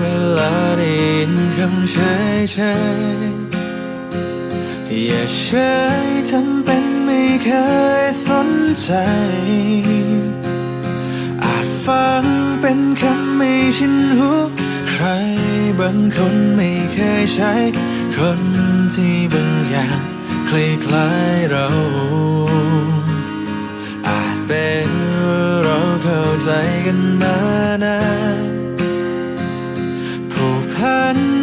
เวลาได้ยๆอย่าเฉยทำเป็นไม่เคยสนใจ อาจฟังเป็นคำไม่ชินหูใครบางคนไม่เคยใช้ คนที่บางอย่างคล้ายๆเราอาจเป็นเราเข้าใจกันมานาน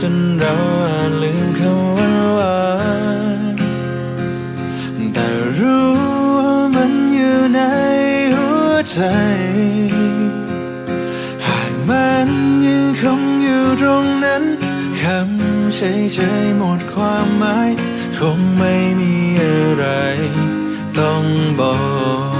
จนเราอาจลืมคำว่าหวานแต่รู้ว่ามันอยู่ในหัวใจ หากมันยังคงอยู่ตรงนั้นคำเฉยๆหมดความหมาย คงไม่มีอะไรต้องบอก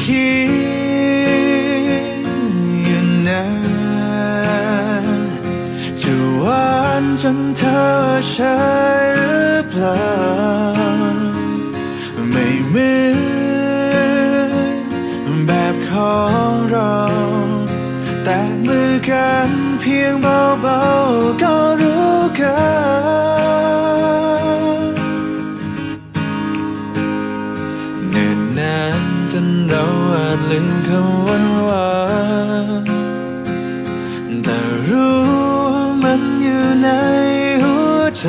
คิดอย่างนั้นจะหวานจนเธอใช่หรือเปล่า ไม่เหมือนแบบของเรา แต่มือกันเพียงเบาๆก็รู้กัน นจนเราอาจลืมคำวันวานแต่รู้มันอยู่ในหัวใจ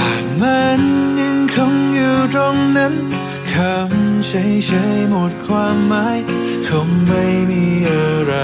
หากมันยังคงอยู่ตรงนั้นคำเฉยๆหมดความหมายคงไม่มีอะไร